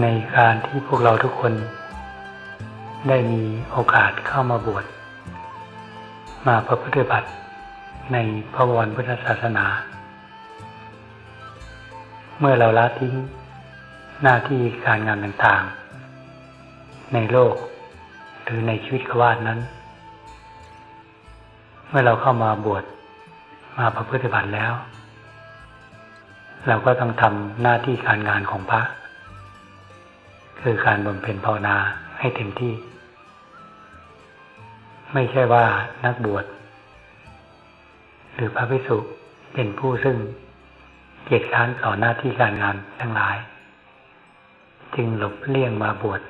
ในการที่พวกเราทุกคน ได้มีโอกาสเข้ามาบวชมาประพฤติบัติในพระวรพุทธศาสนา เมื่อเราละทิ้งหน้าที่การงานต่างๆ ในโลกหรือในชีวิตขวาดนั้น เมื่อเราเข้ามาบวชมาประพฤติบัติแล้ว เราก็ต้องทำหน้าที่การงานของพระ คือการบำเพ็ญภาวนาให้เต็มที่ ไม่ใช่ว่านักบวช หรือพระภิกษุเป็นผู้ซึ่งเกียรติค้านต่อหน้าที่การงานทั้งหลาย จึงหลบเลี่ยงมาบวช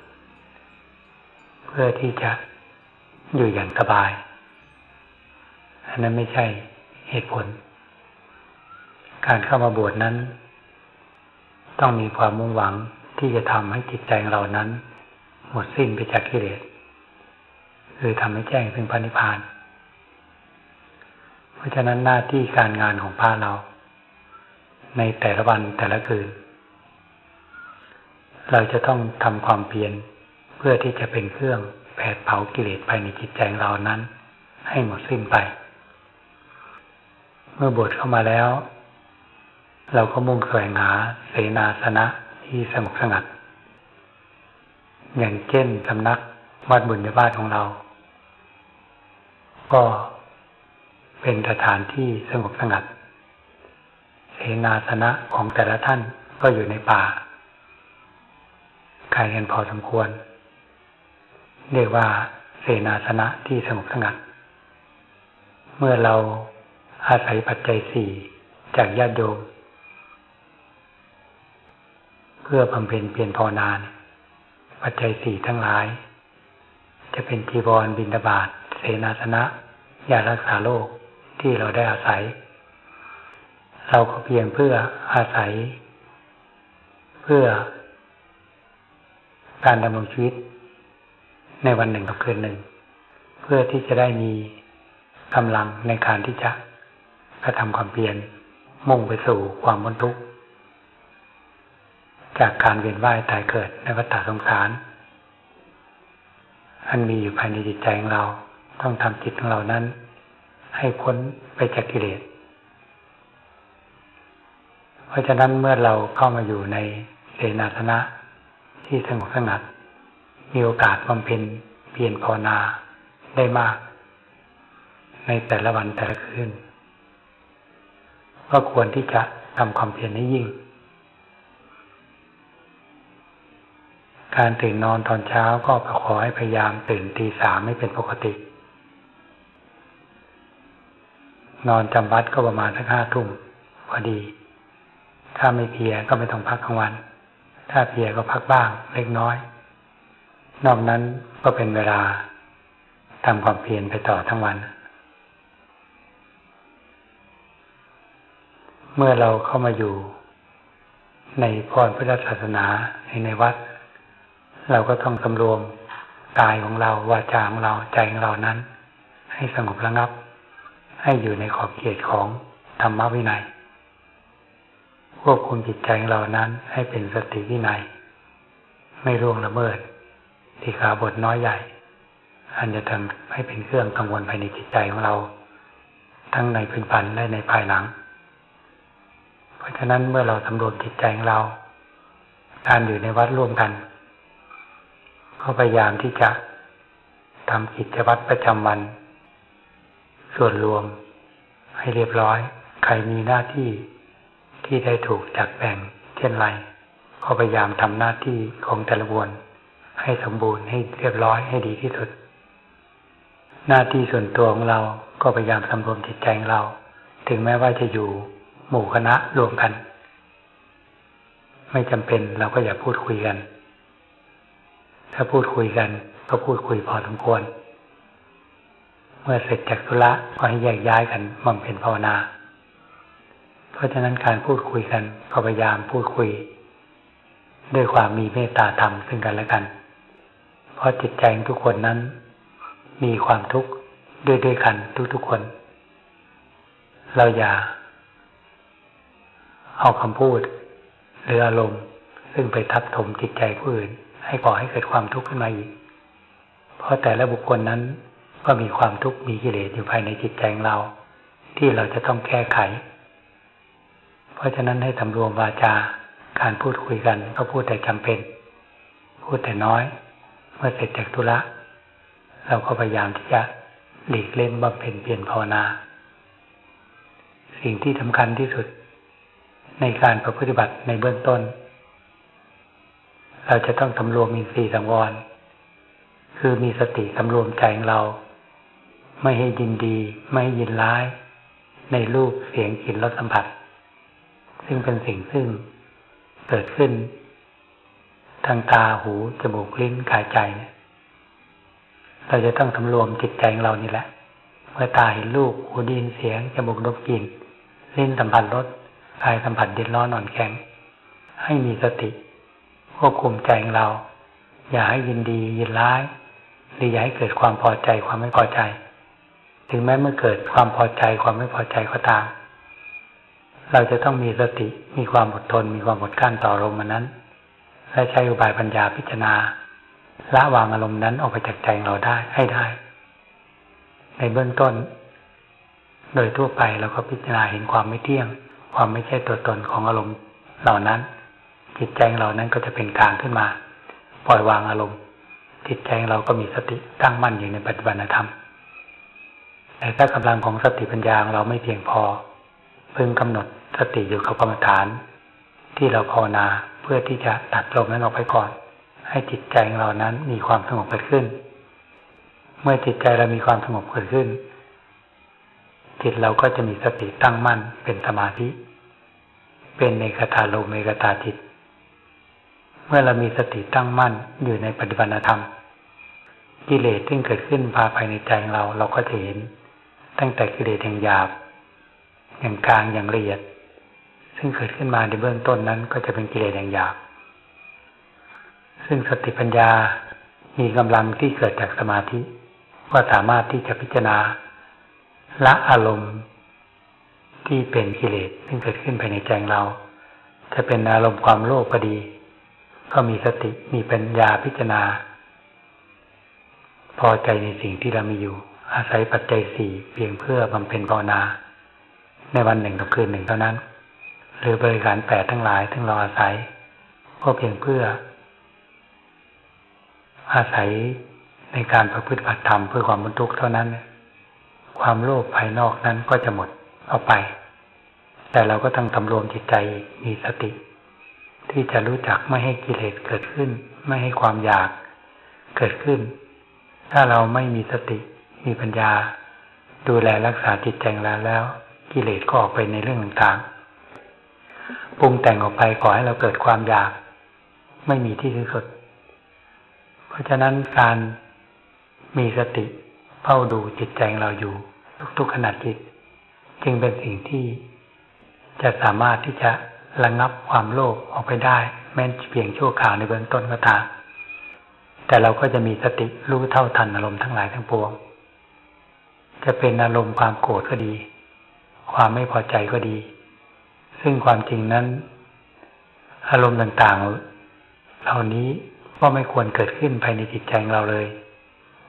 เพื่อที่จะอยู่อย่างสบาย อันนั้นไม่ใช่เหตุผล การเข้ามาบวชนั้น ต้องมีความมุ่งหวัง ที่จะทำให้จิตใจเรานั้น หมดสิ้นไปจากกิเลสคือทำให้แจ้งถึงพระนิพพาน เพราะฉะนั้นหน้าที่การงานของพระเรา ในแต่ละวันแต่ละคืน เราจะต้องทำความเพียรเพื่อที่จะเป็นเครื่องแผดเผากิเลสภายในจิตใจเรานั้น ให้หมดสิ้นไป เมื่อบวชเข้ามาแล้ว เราก็มุ่งแสวงหาเสนาสนะ ที่สงบสงัด อย่างเช่นสำนักวัดบุญญาบาทของเรา ก็เป็นสถานที่สงบสงัด เสนาสนะของแต่ละท่านก็อยู่ในป่าไกลกันพอสมควร เรียกว่าเสนาสนะที่สงบสงัด เมื่อเราอาศัยปัจจัยสี่จากญาติโยม เพื่อบำเพ็ญเปลี่ยนภาวนานปัจจัยสี่ทั้งหลาย จะเป็นจีวรบินดาบาตเสนาสนะยารักษาโรคที่เราได้อาศัย เราก็เพียงเพื่ออาศัย เพื่อ การดำรงชีวิต ในวันหนึ่งกับคืนหนึ่ง เพื่อที่จะได้มีกำลังในการที่จะกระทำความเปลี่ยนมุ่งไปสู่ความบรรทุกข์ จากการเวียนว่ายตายเกิดในวัฏสงสารอันมีอยู่ภายในจิตใจของเรา ต้องทำจิตของเรานั้น ให้พ้นไปจากกิเลส เพราะฉะนั้นเมื่อเราเข้ามาอยู่ในเสนาสนะที่สงบสงัด มีโอกาสบำเพ็ญเพียรภาวนาได้มาก ในแต่ละวันแต่ละคืนก็ควรที่จะทำความเพียรให้ยิ่ง การตื่นนอนตอนเช้าก็ขอให้พยายามตื่นตีสามไม่เป็นปกติ นอนจำวัดก็ประมาณสักห้าทุ่มพอดี ถ้าไม่เพียก็ไม่ต้องพักกลางวัน ถ้าเพียก็พักบ้างเล็กน้อย นอกนั้นก็เป็นเวลาทำความเพียรไปต่อทั้งวัน เมื่อเราเข้ามาอยู่ในพรพุทธศาสนาในวัด เราก็ต้องสำรวมกายของเราวาจาของเราใจของเรานั้น ให้สงบระงับ ให้อยู่ในขอบเขตของธรรมวินัยควบคุมจิตใจของเรานั้น ให้เป็นสติวินัย ไม่ร่วงละเมิดที่ขาบทน้อยใหญ่อันจะทำให้เป็นเครื่องกังวลภายในจิตใจของเรา ทั้งในพื้นพันและในภายหลัง เพราะฉะนั้นเมื่อเราสำรวมจิตใจของเรา การอยู่ในวัดร่วมกัน ก็พยายามที่จะทำกิจวัตรประจำวัน ส่วนรวมให้เรียบร้อย ใครมีหน้าที่ที่ได้ถูกจัดแบ่งเช่นไร ก็พยายามทำหน้าที่ของแต่ละวนให้สมบูรณ์ให้เรียบร้อยให้ดีที่สุด หน้าที่ส่วนตัวของเราก็พยายามสำรวมจิตใจของเรา ถึงแม้ว่าจะอยู่หมู่คณะรวมกัน ไม่จำเป็นเราก็อย่าพูดคุยกัน ถ้าพูดคุยกัน ก็พูดคุยพอสมควร เมื่อเสร็จจากธุระก็ให้แยกย้ายกันบำเพ็ญภาวนา เพราะฉะนั้นการพูดคุยกันก็พยายามพูดคุย ด้วยความมีเมตตาธรรมซึ่งกันและกัน เพราะจิตใจทุกคนนั้น มีความทุกข์ด้วยด้วยกันทุกๆคน เราอย่า เอาคำพูดหรืออารมณ์ซึ่งไปทับถมจิตใจผู้อื่น ให้ก่อให้เกิดความทุกข์ขึ้นมาอีก เพราะแต่ละบุคคลนั้นก็มีความทุกข์มีกิเลสอยู่ภายในจิตใจของเรา ที่เราจะต้องแก้ไข เพราะฉะนั้นให้ทำรวมวาจาการพูดคุยกันก็พูดแต่จำเป็น พูดแต่น้อย เมื่อเสร็จจากธุระ เราก็พยายามที่จะหลีกเล่นบำเพ็ญเปลี่ยนภาวนา สิ่งที่สำคัญที่สุด ในการประพฤติบัติในเบื้องต้น เราจะต้องทำรวมมีสีสังวร คือมีสติสำรวมใจของเรา ไม่ให้ยินดี ไม่ให้ยินร้าย ในรูปเสียงกลิ่นรสสัมผัส ซึ่งเป็นสิ่งซึ่งเกิดขึ้น ทางตาหูจมูกลิ้นกายใจเนี่ยเราจะต้องทำรวมจิตใจของเรานี่แหละเมื่อตาเห็นรูปหูดินเสียงจมูกดมกลิ่นลิ้นสัมผัสรสกายสัมผัสเด็ดร้อนนอนแข็ง ให้มีสติ ควบคุมใจของเรา อย่าให้ยินดียินร้าย หรืออย่าให้เกิดความพอใจความไม่พอใจ ถึงแม้เมื่อเกิดความพอใจความไม่พอใจก็ตาม เราจะต้องมีสติมีความอดทน มีความอดกั้นต่ออารมณ์นั้น และใช้อุบายปัญญาพิจารณาละวางอารมณ์นั้นออกไปจากใจเราได้ให้ได้ ในเบื้องต้น โดยทั่วไปเราก็พิจารณาเห็นความไม่เที่ยง ความไม่ใช่ตัวตนของอารมณ์เหล่านั้น จิตใจเรานั้นก็จะเป็นกลางขึ้นมา ปล่อยวางอารมณ์ จิตใจเราก็มีสติตั้งมั่นอยู่ในปัจจุบันธรรมแต่ถ้ากำลังของสติปัญญาเราไม่เพียงพอ พึงกำหนดสติอยู่กับกรรมฐาน ที่เราภาวนาเพื่อที่จะตัดลมนั้นออกไปก่อน ให้จิตใจของเรานั้นมีความสงบเกิดขึ้น เมื่อจิตใจเรามีความสงบเกิดขึ้น จิตเราก็จะมีสติตั้งมั่นเป็นสมาธิ เป็นในกตาโลมเมกตาจิต เมื่อเรามีสติตั้งมั่นอยู่ในปฏิบัติธรรม กิเลสที่เกิดขึ้นพาภายในใจเรา เราก็จะเห็น ตั้งแต่กิเลสอย่างหยาบ อย่างกลางอย่างละเอียด ซึ่งเกิดขึ้นมาในเบื้องต้นนั้น ก็จะเป็นกิเลสอย่างหยาบ ซึ่งสติปัญญามีกำลังที่เกิดจากสมาธิ ก็สามารถที่จะพิจารณาละอารมณ์ ที่เป็นกิเลสซึ่งเกิดขึ้นภายในใจเรา จะเป็นอารมณ์ความโลภก็ดี ก็มีสติมีปัญญาพิจารณา พอใจในสิ่งที่เรามีอยู่ อาศัยปัจจัยสี่เพียงเพื่อบำเพ็ญภาวนา ในวันหนึ่งกับคืนหนึ่งเท่านั้น หรือบริการแปดทั้งหลายทั้งเราอาศัยก็เพียงเพื่อ อาศัยในการประพฤติบัติธรรมเพื่อความบรรทุกเท่านั้น ความโลภภายนอกนั้นก็จะหมดเอาไป แต่เราก็ต้องทำรวมจิตใจมีสติ ที่จะรู้จักไม่ให้กิเลสเกิดขึ้น ไม่ให้ความอยากเกิดขึ้น ถ้าเราไม่มีสติมีปัญญา ดูแลรักษาจิตใจแล้วแล้ว กิเลสก็ออกไปในเรื่องต่างๆปรุงแต่งออกไปขอให้เราเกิดความอยาก ไม่มีที่สุด เพราะฉะนั้นการมีสติเฝ้าดูจิตใจของเราอยู่ทุกๆขณะจิต จึงเป็นสิ่งที่จะสามารถที่จะ ระงับความโลภออกไปได้ แม้เพียงชั่วคราวในเบื้องต้นก็ตามแต่เราก็จะมีสติรู้เท่าทันอารมณ์ทั้งหลายทั้งปวง จะเป็นอารมณ์ความโกรธก็ดี ความไม่พอใจก็ดี ซึ่งความจริงนั้น อารมณ์ต่างๆ เหล่านี้ก็ไม่ควรเกิดขึ้นภายในจิตใจของเราเลย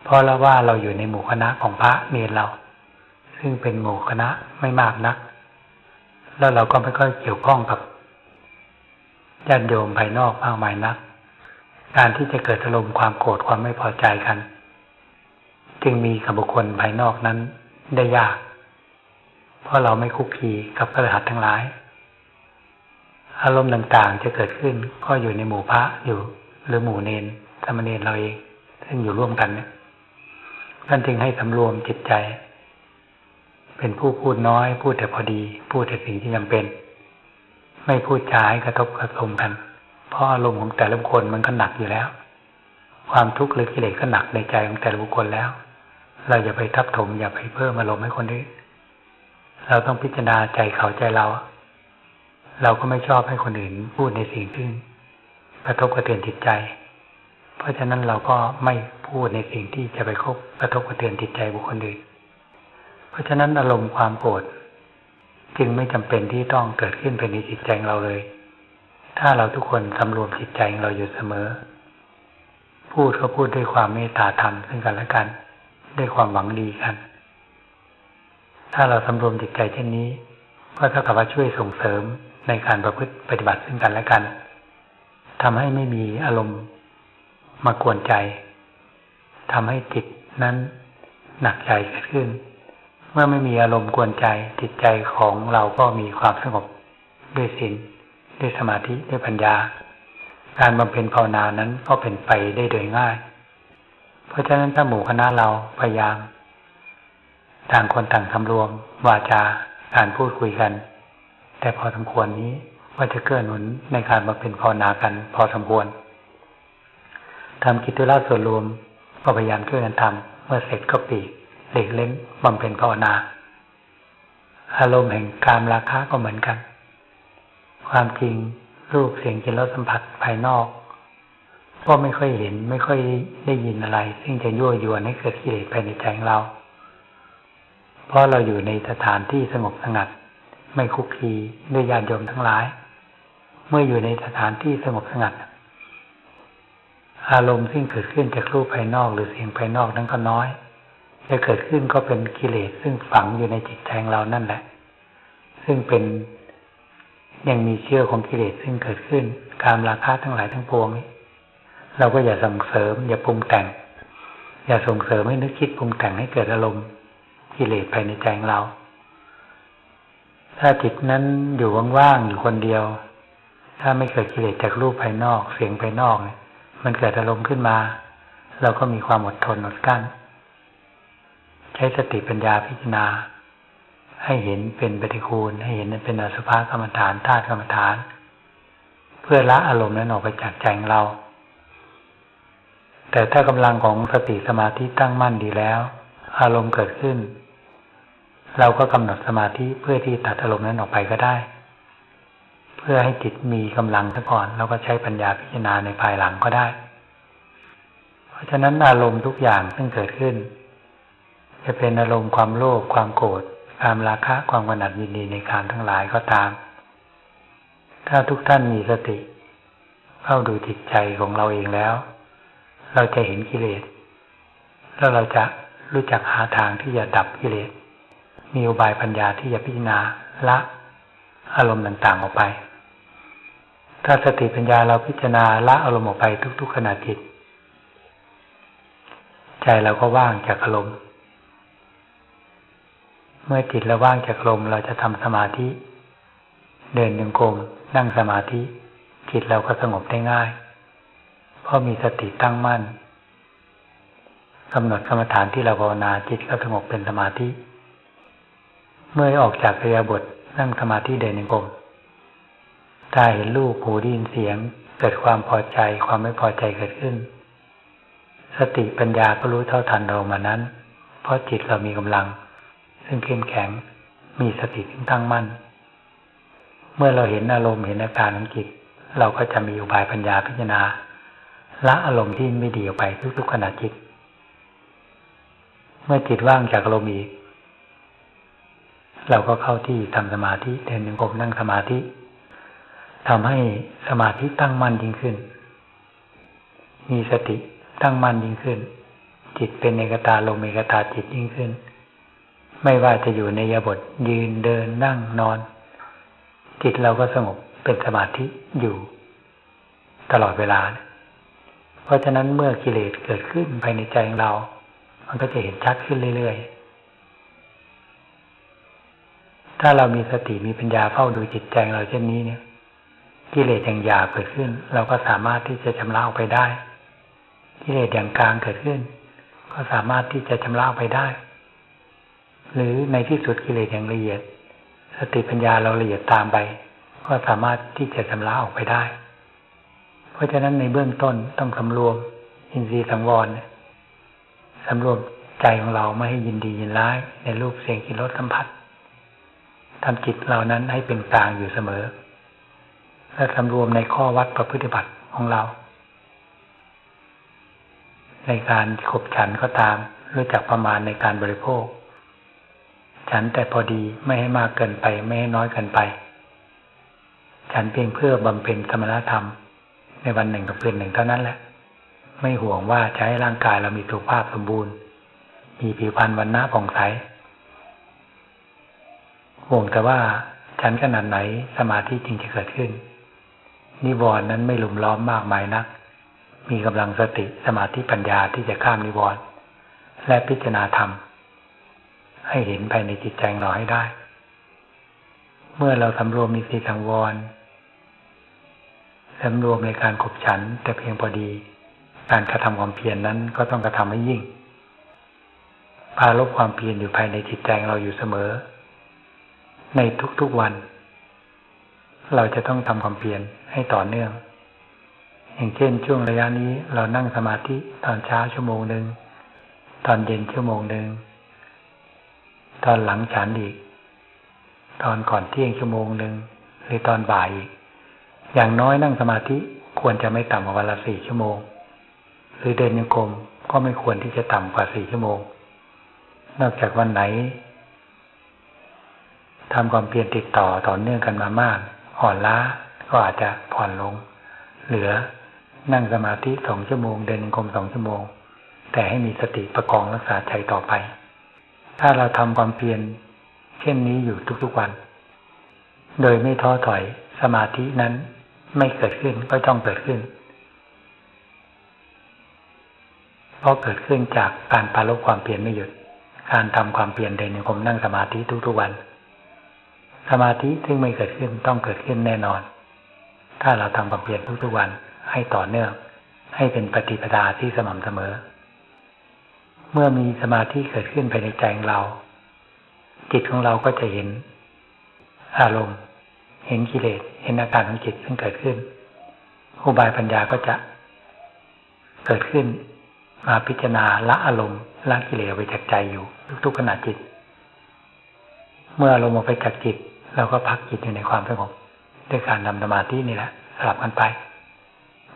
เพราะเราว่าเราอยู่ในหมู่คณะของพระเนรเรา ซึ่งเป็นหมู่คณะไม่มากนัก แล้วเราก็ไม่ค่อยเกี่ยวข้องกับ ญาติโยมภายนอกมากมายนัก การที่จะเกิดอารมณ์ความโกรธความไม่พอใจกัน จึงมีกับบุคคลภายนอกนั้นได้ยาก เพราะเราไม่คุกคีกับกระหัตทั้งหลาย อารมณ์ต่างๆจะเกิดขึ้นก็อยู่ในหมู่พระอยู่ หรือหมู่เนนสมเณรเราเองซึ่งอยู่ร่วมกันเนี่ยท่านจึงให้สำรวมจิตใจ เป็นผู้พูดน้อย พูดแต่พอดี พูดแต่สิ่งที่จำเป็น ไม่พูดจาให้กระทบกระทมกัน เพราะอารมณ์ของแต่ละคคลมันก็หนักอยู่แล้ว ความทุกข์หรือกิเลสก็หนักในใจของแต่ละบุคคลแล้ว เราอย่าไปทับถมอย่าไปเพิ่มอารมณ์ให้คนอื่นเราต้องพิจารณาใจเขาใจเรา เราก็ไม่ชอบให้คนอื่นพูดในสิ่งที่กระทบกระเทือนจิตใจ เพราะฉะนั้นเราก็ไม่พูดในสิ่งที่จะไปคบกระทบกระเทือนจิตใจบุคคลอื่น เพราะฉะนั้นอารมณ์ความโกรธ จึงไม่จำเป็นที่ต้องเกิดขึ้นภายในจิตใจเราเลย ถ้าเราทุกคนสำรวมจิตใจของเราอยู่เสมอ พูดก็พูดด้วยความเมตตาธรรมซึ่งกันและกัน ด้วยความหวังดีกัน ถ้าเราสำรวมจิตใจเช่นนี้ ก็เท่ากับว่าช่วยส่งเสริมในการประพฤติปฏิบัติซึ่งกันและกันทำให้ไม่มีอารมณ์มากวนใจทำให้จิตนั้นหนักใจขึ้น เมื่อไม่มีอารมณ์กวนใจจิตใจของเราก็มีความสงบด้วยศีลด้วยสมาธิด้วยปัญญา การบำเพ็ญภาวนานั้นก็เป็นไปได้โดยง่าย เพราะฉะนั้นถ้าหมู่คณะเราพยายาม ต่างคนต่างทำรวม วาจาการพูดคุยกัน แต่พอสมควรนี้ว่าจะเกื้อหนุนในการบำเพ็ญภาวนากัน พอสมควรทำกิจธุระส่วนรวมก็พยายามช่วยกันทำเมื่อเสร็จก็ปีก เล็กเล่นบำเพ็ญภาวนา อารมณ์แห่งการราคะก็เหมือนกัน ความจริงรูปเสียงกลิ่นรสสัมผัสภายนอก ก็ไม่ค่อยเห็นไม่ค่อยได้ยินอะไร ซึ่งจะยั่วยวนให้เกิดกิเลสภายในใจของเรา เพราะเราอยู่ในสถานที่สงบสงัด ไม่คุกคีด้วยญาติโยมทั้งหลาย เมื่ออยู่ในสถานที่สงบสงัด อารมณ์ซึ่งเกิดขึ้นจากรูปภายนอกหรือเสียงภายนอกนั้นก็น้อย จะเกิดขึ้นก็เป็นกิเลสซึ่งฝังอยู่ในจิตใจของเรานั่นแหละ ซึ่งเป็นยังมีเชื่อของกิเลสซึ่งเกิดขึ้น การราคาทั้งหลายทั้งปวงนี้เราก็อย่าส่งเสริม อย่าปรุงแต่ง อย่าส่งเสริมให้นึกคิดปรุงแต่งให้เกิดอารมณ์กิเลสภายในใจของเรา ถ้าจิตนั้นอยู่ว่างๆอยู่คนเดียว ถ้าไม่เกิดกิเลสจากรูปภายนอกเสียงภายนอกนี่มันเกิดอารมณ์ขึ้นมา เราก็มีความอดทนอดกั้น ใช้สติปัญญาพิจารณา ให้เห็นเป็นปฏิคูล ให้เห็นเป็นอสุภกรรมฐานธาตุกรรมฐาน เพื่อละอารมณ์นั้นออกไปจากใจของเรา แต่ถ้ากำลังของสติสมาธิตั้งมั่นดีแล้ว อารมณ์เกิดขึ้น เราก็กำหนดสมาธิเพื่อที่ตัดอารมณ์นั้นออกไปก็ได้ เพื่อให้จิตมีกำลังซะก่อนแล้วก็ใช้ปัญญาพิจารณาในภายหลังก็ได้ เพราะฉะนั้นอารมณ์ทุกอย่างซึ่งเกิดขึ้น จะเป็นอารมณ์ความโลภความโกรธความราคะความกหนัดยินดีในการทั้งหลายก็ตาม ถ้าทุกท่านมีสติเฝ้าดูจิตใจของเราเองแล้ว เราจะเห็นกิเลส แล้วเราจะรู้จักหาทางที่จะดับกิเลส มีอุบายปัญญาที่จะพิจารณาละอารมณ์ต่างๆออกไป ถ้าสติปัญญาเราพิจารณาละอารมณ์ออกไปทุก ๆขณะจิต ใจเราก็ว่างจากอารมณ์ เมื่อจิตเราว่างจากอารมเราจะทำสมาธิ เดินยังกรมนั่งสมาธิ จิตเราก็สงบได้ง่าย เพราะมีสติตั้งมั่นกำหนดกรรมฐานที่เราภาวนาจิตก็สงบเป็นสมาธิ เมื่อออกจากเรียบทนั่งสมาธิเดินยังกรมตาเห็นรูปหูได้ยินเสียง เกิดความพอใจความไม่พอใจเกิดขึ้น สติปัญญาก็รู้เท่าทันเรามานั้น เพราะจิตเรามีกำลัง ซึ่งเข้มแข็งมีสติที่ตั้งมั่น เมื่อเราเห็นอารมณ์เห็นอาการของจิต เราก็จะมีอุบายปัญญาพิจารณาละอารมณ์ที่ไม่ดีออกไปทุกๆขณะจิต เมื่อจิตว่างจากอารมณ์อีก เราก็เข้าที่ทำสมาธิเดินยังกรมนั่งสมาธิทำให้สมาธิตั้งมั่นยิ่งขึ้น มีสติตั้งมั่นยิ่งขึ้น จิตเป็นเอกตาลมเอกตาจิตยิ่งขึ้น ไม่ว่าจะอยู่ในยาบทยืนเดินนั่งนอน จิตเราก็สงบเป็นสมาธิอยู่ ตลอดเวลา เพราะฉะนั้นเมื่อกิเลสเกิดขึ้นภายในใจของเรา มันก็จะเห็นชัดขึ้นเรื่อยๆ ถ้าเรามีสติมีปัญญาเฝ้าดูจิตใจเราเช่นนี้เนี่ย กิเลสอย่างหยาบเกิดขึ้น เราก็สามารถที่จะชำระออกไปได้ กิเลสอย่างกลางเกิดขึ้น ก็สามารถที่จะชำระออกไปได้ หรือในที่สุดกิเลสอย่างละเอียด สติปัญญาเราละเอียดตามไป ก็สามารถที่จะชำระออกไปได้ เพราะฉะนั้นในเบื้องต้นต้องสำรวม อินทรีย์สังวรสำรวมใจของเราไม่ให้ยินดียินร้าย ในรูปเสียงกลิ่นรสสัมผัสทำจิตเหล่านั้นให้เป็นกลางอยู่เสมอ และสำรวมในข้อวัดประพฤติบัติของเรา ในการขบฉันก็ตามรู้จักประมาณในการบริโภค ฉันแต่พอดีไม่ให้มากเกินไปไม่ให้น้อยเกินไป ฉันเพียงเพื่อบำเพ็ญสมณธรรม ในวันหนึ่งกับคืนหนึ่งเท่านั้นแหละ ไม่ห่วงว่าจะให้ร่างกายเรามีสุขภาพสมบูรณ์ มีผิวพรรณวันหน้าผ่องใสห่วงแต่ว่าฉันขนาดไหนสมาธิจริงจะเกิดขึ้น นิวรณ์นั้นไม่ลุมล้อมมากมายนัก มีกำลังสติสมาธิปัญญาที่จะข้ามนิวรณ์และพิจารณาธรรม ให้เห็นภายในจิตใจเราให้ได้ เมื่อเราสำรวมมีสติสังวรสำรวมในการขบฉันแต่เพียงพอดี การกระทำความเพียรนนั้นก็ต้องกระทำให้ยิ่ง พาลบความเพียรอยู่ภายในจิตใจเราอยู่เสมอ ในทุกๆวัน เราจะต้องทำความเพียรให้ต่อเนื่อง อย่างเช่นช่วงระยะนี้เรานั่งสมาธิตอนเช้าชั่วโมงหนึ่งตอนเย็นชั่วโมงหนึ่ง ตอนหลังฉันอีก ตอนก่อนเที่ยงชั่วโมงหนึ่งหรือตอนบ่ายอีก อย่างน้อยนั่งสมาธิควรจะไม่ต่ำกว่าวันละสี่ชั่วโมง หรือเดินโยกมก็ไม่ควรที่จะต่ำกว่าสี่ชั่วโมง นอกจากวันไหนทำความเพียรติดต่อต่อเนื่องกันมามาก อ่อนล้าก็อาจจะผ่อนลง เหลือนั่งสมาธิสองชั่วโมง เดินโยกมสองชั่วโมง แต่ให้มีสติประกองรักษาใจต่อไป ถ้าเราทำความเพียรเช่นนี้อยู่ทุกๆวัน โดยไม่ท้อถอยสมาธินั้นไม่เกิดขึ้นก็ต้องเกิดขึ้น เพราะเกิดขึ้นจากการปาลบความเปลี่ยนไม่หยุด การทำความเปลี่ยนเดินโยมนั่งสมาธิทุกๆวัน สมาธิซึ่งไม่เกิดขึ้นต้องเกิดขึ้นแน่นอน ถ้าเราทำความเปลี่ยนทุกๆวันให้ต่อเนื่อง ให้เป็นปฏิปทาที่สม่ำเสมอ เมื่อมีสมาธิเกิดขึ้นภายในใจของเรา จิตของเราก็จะเห็น อารมณ์ เห็นกิเลส เห็นอาการของจิตซึ่งเกิดขึ้นอุบายปัญญาก็จะเกิดขึ้น มาพิจารณาละอารมณ์ละกิเลสไปจากใจอยู่ ทุกขณะจิต เมื่ออารมณ์ออกไปจากจิต เราก็พักจิตอยู่ในความสงบด้วยการทำสมาธินี่แหละสลับกันไป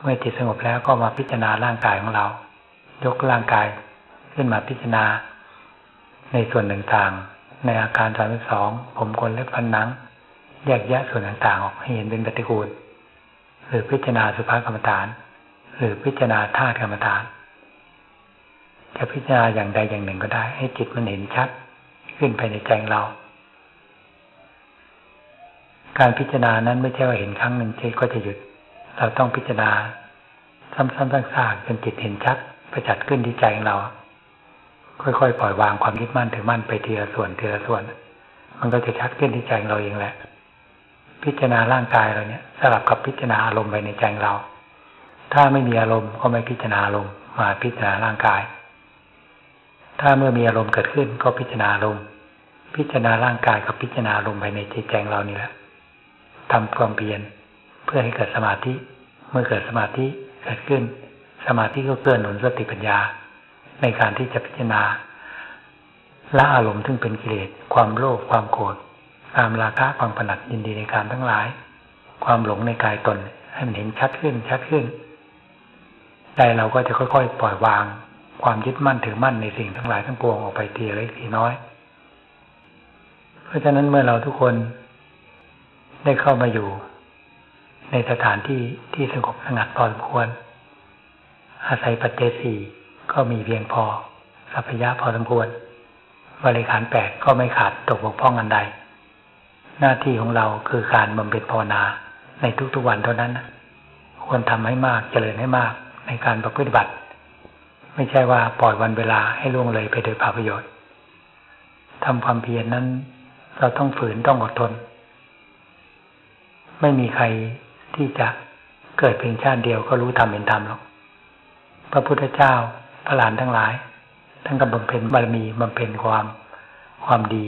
เมื่อจิตสงบแล้วก็มาพิจารณาร่างกายของเรา ยกร่างกาย ขึ้นมาพิจารณา ในส่วนหนึ่างๆ ในอาการสามสองผมขนเล็บฟันหนัง แยกแยะส่วนต่างๆ ออกให้เห็นเป็นปฏิกูล หรือพิจารณาสุภาพกรรมฐาน หรือพิจารณาธาตุกรรมฐาน จะพิจารณาอย่างใดอย่างหนึ่งก็ได้ ให้จิตมันเห็นชัด ขึ้นภายในใจเรา การพิจารณานั้นไม่ใช่ว่าเห็นครั้งหนึ่งจิตก็จะหยุด เราต้องพิจารณาซ้ำๆซากๆจนจิตเห็นชัดประจัดขึ้นที่ใจของเรา ค่อยๆปล่อยวางความยึดมั่นถือมั่นไปทีละส่วนทีละส่วน มันก็จะชัดขึ้นที่ใจเราเองแหละ พิจารณาร่างกายเราเนี่ย สลับกับพิจารณาอารมณ์ไปในใจเรา ถ้าไม่มีอารมณ์ก็ไม่พิจารณาอารมณ์มาพิจารณาร่างกาย ถ้าเมื่อมีอารมณ์เกิดขึ้นก็พิจารณาอารมณ์ พิจารณาร่างกายกับพิจารณาอารมณ์ไปในจิตใจเรานี่แหละทำความเพียรเพื่อให้เกิดสมาธิ เมื่อเกิดสมาธิเกิดขึ้น สมาธิก็เกื้อหนุนสติปัญญา ในการที่จะพิจารณาละอารมณ์ซึ่งเป็นกิเลสความโลภความโกรธความราคะความผนัดยินดีในการทั้งหลาย ความหลงในกายตน ให้มันเห็นชัดขึ้นชัดขึ้นใจเราก็จะค่อยๆ ปล่อยวาง ความยึดมั่นถือมั่นในสิ่งทั้งหลายทั้งปวงออกไปทีเล็กทีน้อย เพราะฉะนั้นเมื่อเราทุกคนได้เข้ามาอยู่ ในสถานที่ที่สงบสงัดพอสมควร อาศัยปัจเจสี่ ก็มีเพียงพอสัพยะพอสมควรบริขารแปดก็ไม่ขาดตกบกพร่องอันใด หน้าที่ของเราคือการบำเพ็ญภาวนาในทุกๆวันเท่านั้น ควรทำให้มากเจริญให้มากในการประพฤติบัติ ไม่ใช่ว่าปล่อยวันเวลาให้ล่วงเลยไปโดยประโยชน์ทำความเพียรนนั้น เราต้องฝืนต้องอดทน ไม่มีใครที่จะเกิดเพียงชาติเดียวก็รู้ธรรมเป็นธรรมหรอก พระพุทธเจ้า พระหลานทั้งหลายทั้งกับบำเพ็ญบารมีบำเพ็ญความความดี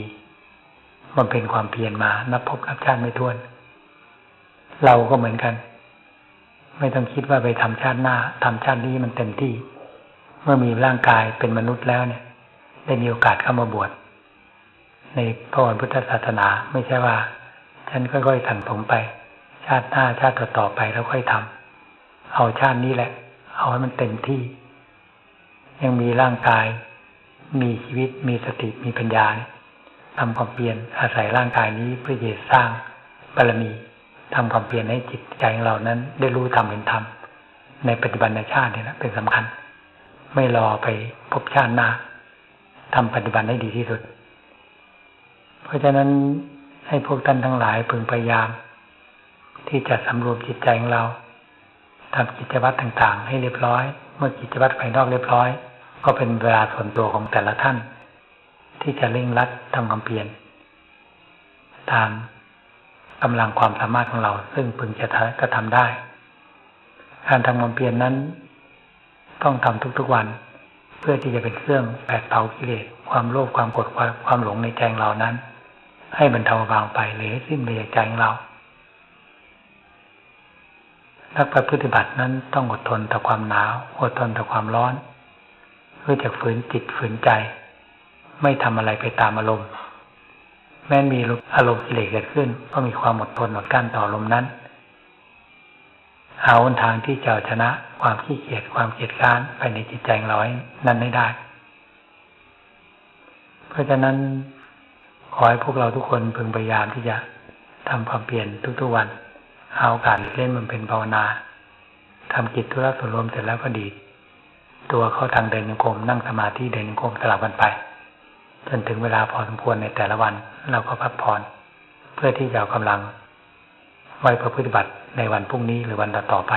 มันเป็นความเพียรมา นับพบนับชาติไม่ท้วน เราก็เหมือนกัน ไม่ต้องคิดว่าไปทำชาติหน้าทำชาตินี้มันเต็มที่ เมื่อมีร่างกายเป็นมนุษย์แล้วเนี่ย ได้มีโอกาสเข้ามาบวชในพระวันพุทธศาสนา ไม่ใช่ว่า ฉันค่อยๆถันผมไป ชาติหน้าชาติต่อๆไปแล้วค่อยทำเอาชาตินี้แหละ เอาให้มันเต็มที่ ยังมีร่างกาย มีชีวิตมีสติมีปัญญาทำความเปลี่ยนอาศัยร่างกายนี้เพื่อจะสร้างบารมีทำความเพียรให้จิตใจของเรานั้น ได้รู้ธรรมเห็นธรรมในปัจจุบันชาตินี่แหละเป็นสำคัญ ไม่รอไปพบชาติหน้าทำปัจจุบันให้ดีที่สุด เพราะฉะนั้นให้พวกท่านทั้งหลายพึงพยายาม ที่จะสำรวมจิตใจของเราทำกิจวัตรต่างๆ ให้เรียบร้อย เมื่อกิจวัตรภายนอกเรียบร้อย ก็เป็นเวลาส่วนตัวของแต่ละท่าน ที่จะเร่งรัดทำความเพียรตามกำลังความสามารถของเรา ซึ่งพึงจะก็ทำได้ การทำความเพียรนนั้น ต้องทำทุกๆวัน เพื่อที่จะเป็นเครื่องแผดเผากิเลสความโลภความโกรธความหลงในใจเรานั้น ให้บรรเทาบางไปหรือสิ้นไปจากใจของเรานักปฏิบัตินั้นต้องอดทนต่อความหนาว อดทนต่อความร้อน เพื่อจะฝืนจิตฝืนใจ ไม่ทำอะไรไปตามอารมณ์ แม้มีอารมณ์กิเลสเกิดขึ้น ก็มีความอดทนอดกั้นต่ออารมณ์นั้น หาหนทางที่จะชนะความขี้เกียจความเกียจค้านไปในจิตใจเราให้นั้นไม่ได้ เพราะฉะนั้นขอให้พวกเราทุกคนพึงพยายามที่จะทำความเปลี่ยนทุกๆวัน เอากาสเล่นมันเป็นภาวนาทำกิจธุระส่วนรวมเสร็จแล้วก็ดี ตัวเข้าทางเดินโยกมนั่งสมาธิเดินโยกมสลับกันไป จนถึงเวลาพอสมควรในแต่ละวันเราก็พักผ่อนเพื่อที่จะเอากำลัง ไว้ประพฤติบัติในวันพรุ่งนี้หรือวันต่อไป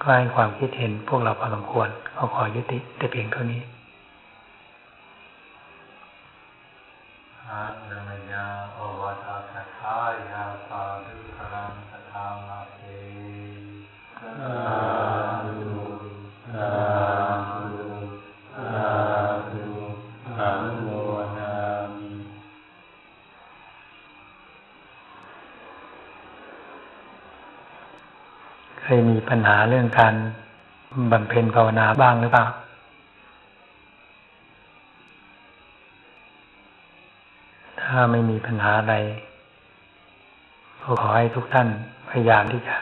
ก็ให้ความคิดเห็นพวกเราพอสมควรก็ขอยุติแต่เพียงเท่านี้อาณยาโอวาทาสัทธายาปาดุพรังสัทธามาเท เคยมีปัญหาเรื่องการบำเพ็ญภาวนาบ้างหรือเปล่า ถ้าไม่มีปัญหาอะไรก็ขอให้ทุกท่านพยายามที่จะ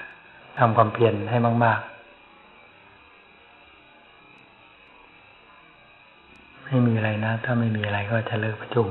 ทำความเพียรให้มาก ๆ ไม่มีอะไรนะ ถ้าไม่มีอะไรก็จะเลิกประชุม